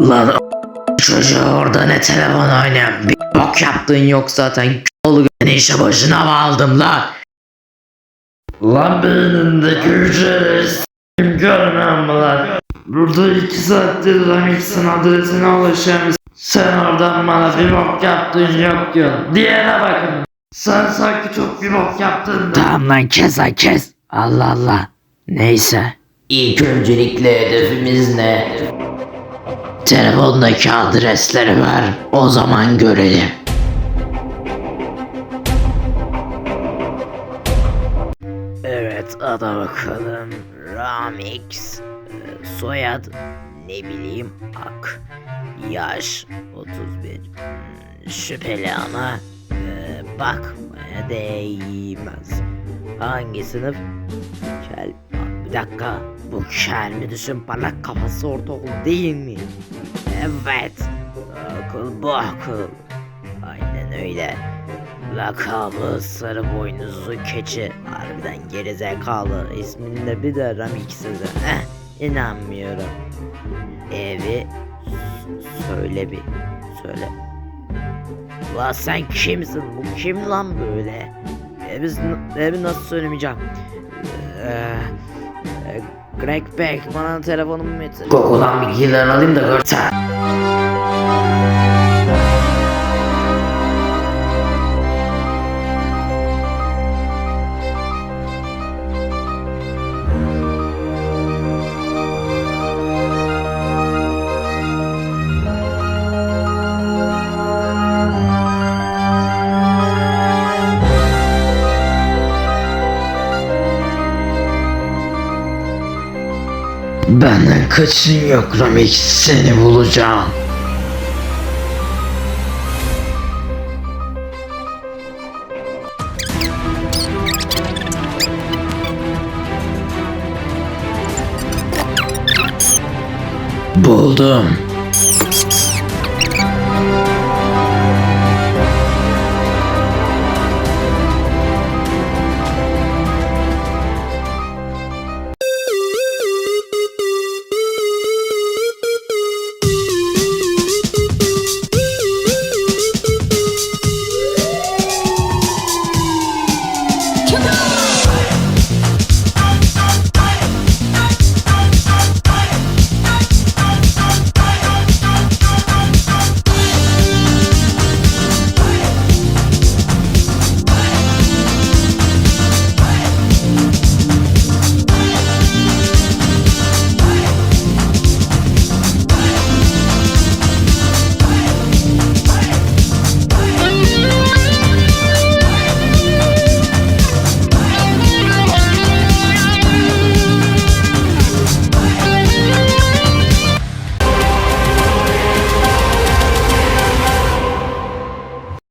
Lan çocuğu orada ne telefon oynayan bir bok yaptın yok zaten oğlu beni işe başına mı aldım lan? Lan beynindeki hücreleri s**tim görmüyor musun lan? Burada iki saattir Ramix'in adresine ulaşıyorum. Sen oradan bana bir bok yaptın yok yok. Diğerine bakın. Sen sanki çok bir bok yaptın da. Tamam lan kes lan kes. Allah Allah. Neyse. İlk öncelikle hedefimiz ne? Telefondaki adresleri ver. O zaman görelim. Evet ada bakalım. Ramix. Ee, Soyad ne bileyim Ak. Yaş 31. Hmm, Şüpheli ama e, bakmaya değmez. Hangi sınıf? Kel. Bir dakika. Bu kel mi düşün parlak kafası ortaokul değil mi? Evet. Akıl bu akıl. Aynen öyle. Lakabı sarı boynuzlu keçi. Harbiden gerizekalı. İsminde bir de Ramix'de. Eh, inanmıyorum. Evi söyle bir. Söyle. La sen kimsin? Bu kim lan böyle? Evi, evi nasıl söylemeyeceğim? Eee... Beck bana telefonumu getir. Google'dan bilgiler alayım da görsen. Benden kaçın yok Ramik seni bulacağım. Buldum.